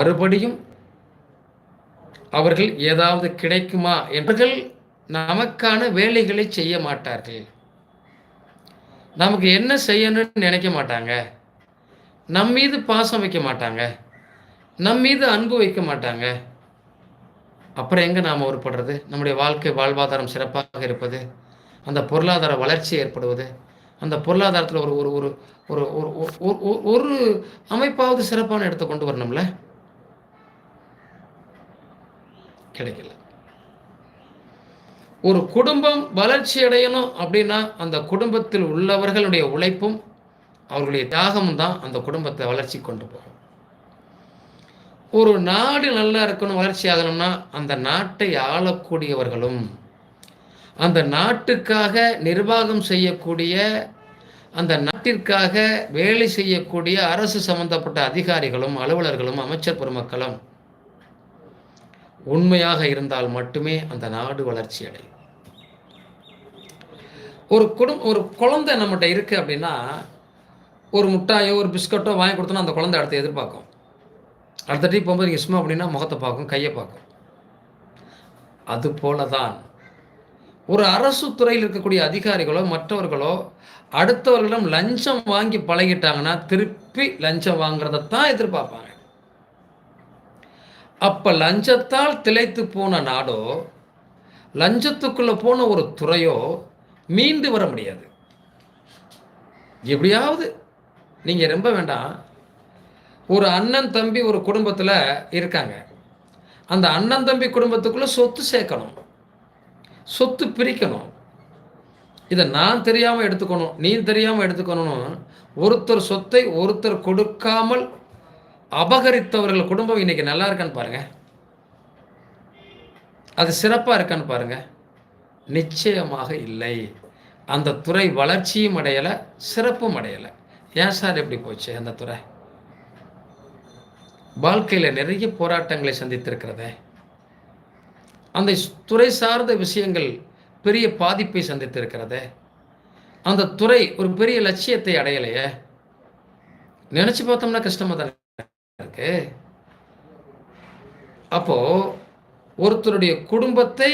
மறுபடியும் அவர்கள் ஏதாவது கிடைக்குமா என்றவர்கள் நமக்கான வேலைகளை செய்ய மாட்டார்கள். நமக்கு என்ன செய்யணும்னு நினைக்க மாட்டாங்க. நம் மீது பாசம் வைக்க மாட்டாங்க. நம் மீது அன்பு வைக்க மாட்டாங்க. அப்புறம் எங்கே நாம் உருப்படுறது? நம்முடைய வாழ்க்கை வாழ்வாதாரம் சிறப்பாக இருப்பது அந்த பொருளாதார வளர்ச்சி ஏற்படுவது அந்த பொருளாதாரத்தில் ஒரு ஒரு ஒரு ஒரு ஒரு ஒரு ஒரு அமைப்பாவது சிறப்பான இடத்தை கொண்டு வரணும்ல? கிடைக்கல. ஒரு குடும்பம் வளர்ச்சி அடையணும் அப்படின்னா அந்த குடும்பத்தில் உள்ளவர்களுடைய உழைப்பும் அவர்களுடைய தியாகமும் தான் அந்த குடும்பத்தை வளர்ச்சி கொண்டு போகும். ஒரு நாடு நல்லா இருக்கணும் வளர்ச்சி ஆகணும்னா அந்த நாட்டை ஆளக்கூடியவர்களும் அந்த நாட்டுக்காக நிர்வாகம் செய்யக்கூடிய அந்த நாட்டிற்காக வேலை செய்யக்கூடிய அரசு சம்பந்தப்பட்ட அதிகாரிகளும் அலுவலர்களும் அமைச்சர் பெருமக்களும் உண்மையாக இருந்தால் மட்டுமே அந்த நாடு வளர்ச்சி அடையும். ஒரு குடும் ஒரு குழந்தை நம்மகிட்ட இருக்கு அப்படின்னா ஒரு முட்டாயோ ஒரு பிஸ்கட்டோ வாங்கி கொடுத்தோன்னா அந்த குழந்தை அடுத்து எதிர்பார்க்கும். அடுத்த டீ போகும்போது நீங்கள் சும்மா அப்படின்னா முகத்தை பார்க்கும் கையை பார்க்கும். அது போல தான் ஒரு அரசு துறையில் இருக்கக்கூடிய அதிகாரிகளோ மற்றவர்களோ அடுத்தவர்களிடம் லஞ்சம் வாங்கி பழகிட்டாங்கன்னா திருப்பி லஞ்சம் வாங்குறத தான் எதிர்பார்ப்பாங்க. அப்போ லஞ்சத்தால் திளைத்து போன நாடோ லஞ்சத்துக்குள்ளே போன ஒரு துறையோ மீண்டு வர முடியாது. எப்படியாவது நீங்கள் ரொம்ப வேண்டாம். ஒரு அண்ணன் தம்பி ஒரு குடும்பத்தில் இருக்காங்க. அந்த அண்ணன் தம்பி குடும்பத்துக்குள்ளே சொத்து சேர்க்கணும். சொத்து பிரிக்கணும். இதை நான் தெரியாமல் எடுத்துக்கணும் நீ தெரியாமல் எடுத்துக்கணும் ஒருத்தர் சொத்தை ஒருத்தர் கொடுக்காமல் அபகரித்தவர்கள் குடும்பம் இன்னைக்கு நல்லா இருக்கான்னு பாருங்க. அது சிறப்பாக இருக்கான்னு பாருங்க. நிச்சயமாக இல்லை. அந்த துறை வளர்ச்சியும் அடையலை சிறப்பும் அடையலை. ஏன் சார் எப்படி போச்சு அந்த துறை? வாழ்க்கையில் நிறைய போராட்டங்களை சந்தித்திருக்கிறதே. அந்த துறை சார்ந்த விஷயங்கள் பெரிய பாதிப்பை சந்தித்திருக்கிறதே. அந்த துறை ஒரு பெரிய லட்சியத்தை அடையலையே. நினச்சி பார்த்தோம்னா கஷ்டமாக தானே இருக்கு. அப்போ ஒருத்தருடைய குடும்பத்தை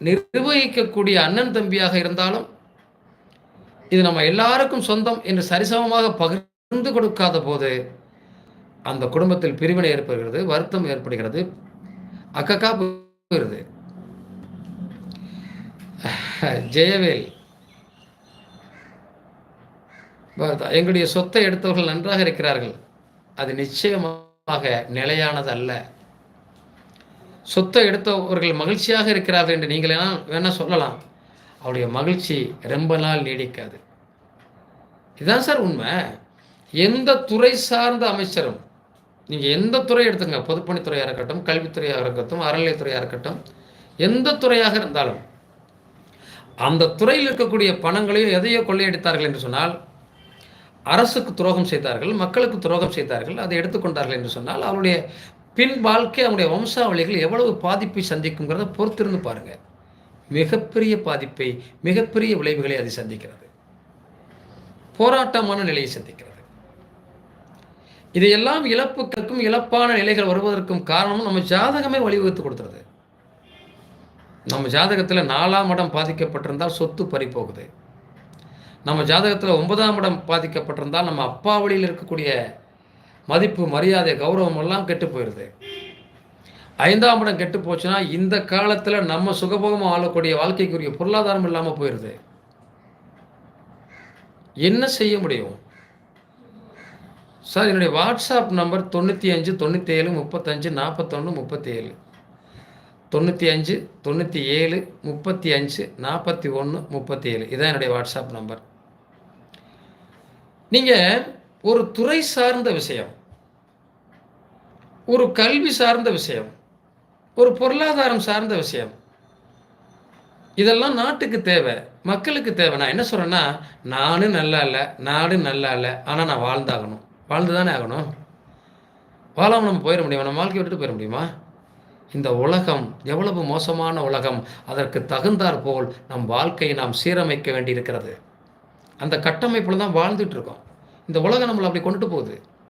நிர்வகிக்கக்கூடிய அண்ணன் தம்பியாக இருந்தாலும் இது நம்ம எல்லாருக்கும் சொந்தம் என்று சரிசமமாக பகிர்ந்து கொடுக்காத போது அந்த குடும்பத்தில் பிரிவினை ஏற்படுகிறது வருத்தம் ஏற்படுகிறது அக்கக்கா போகிறது ஜெயவேல் எங்களுடைய சொத்தை எடுத்தவர்கள் நன்றாக இருக்கிறார்கள். அது நிச்சயமாக நிலையானது அல்ல சொத்தை எடுத்தவர்கள் மகிழ்ச்சியாக இருக்கிறார்கள் என்று நீங்கள் வேணா சொல்லலாம். அவருடைய மகிழ்ச்சி ரொம்ப நாள் நீடிக்காது. இதுதான் சார் உண்மை. எந்த துறை சார்ந்த அமைச்சரும் நீங்கள் எந்த துறை எடுத்துங்க பொதுப்பணித்துறையாக இருக்கட்டும் கல்வித்துறையாக இருக்கட்டும் அறநிலையத்துறையாக இருக்கட்டும் எந்த துறையாக இருந்தாலும் அந்த துறையில் இருக்கக்கூடிய பணங்களையும் எதையோ கொள்ளையடித்தார்கள் என்று சொன்னால் அரசுக்கு துரோகம் செய்தார்கள் மக்களுக்கு துரோகம் செய்தார்கள் அதை எடுத்துக்கொண்டார்கள் என்று சொன்னால் அவருடைய பின் வாழ்க்கை அவருடைய வம்சாவளிகள் எவ்வளவு பாதிப்பை சந்திக்குங்கிறத பொறுத்திருந்து பாருங்கள் மிகப்பெரிய பாதிப்பை மிகப்பெரிய விளைவுகளை அது சந்திக்கிறது. போராட்டமான நிலையை சந்திக்கிறது. இதையெல்லாம் இழப்புக்கும் இழப்பான நிலைகள் வருவதற்கும் காரணம் நம்ம ஜாதகமே வழிவகுத்து கொடுத்துருது. நம்ம ஜாதகத்தில் நாலாம் இடம் பாதிக்கப்பட்டிருந்தால் சொத்து பறி போகுது நம்ம ஜாதகத்தில் ஒன்பதாம் இடம் பாதிக்கப்பட்டிருந்தால் நம்ம அப்பா வழியில் இருக்கக்கூடிய மதிப்பு மரியாதை கௌரவம் எல்லாம் கெட்டு போயிடுது ஐந்தாம் இடம் கெட்டு போச்சுன்னா இந்த காலத்தில் நம்ம சுகபோகமாக வாழக்கூடிய வாழ்க்கைக்குரிய பொருளாதாரம் இல்லாமல் போயிடுது என்ன செய்ய முடியும்? சார் என்னுடைய வாட்ஸ்அப் நம்பர் தொண்ணூற்றி அஞ்சு தொண்ணூற்றி ஏழு முப்பத்தஞ்சு நாற்பத்தொன்று முப்பத்தி ஏழு தொண்ணூற்றி அஞ்சு தொண்ணூற்றி ஏழு முப்பத்தி அஞ்சு நாற்பத்தி ஒன்று முப்பத்தி ஏழு இதான் என்னுடைய வாட்ஸ்அப் நம்பர். நீங்கள் ஒரு துறை சார்ந்த விஷயம் ஒரு கல்வி சார்ந்த விஷயம் ஒரு பொருளாதாரம் சார்ந்த விஷயம் இதெல்லாம் நாட்டுக்கு தேவை மக்களுக்கு தேவை. நான் என்ன சொல்கிறேன்னா நானும் நல்லா இல்லை நாடும் நல்லா இல்லை ஆனால் நான் வாழ்ந்தாகணும். வாழ்ந்து தானே ஆகணும். வாழாமல் நம்ம போயிட முடியுமா? நம்ம வாழ்க்கை விட்டுட்டு போயிட முடியுமா? இந்த உலகம் எவ்வளவு மோசமான உலகம் அதற்கு தகுந்தாற் போல் நம் வாழ்க்கையை நாம் சீரமைக்க வேண்டியிருக்கிறது. அந்த கட்டமைப்பில் தான் வாழ்ந்துட்டு இருக்கோம். இந்த உலகம் நம்மளை அப்படி கொண்டுட்டு போகுது.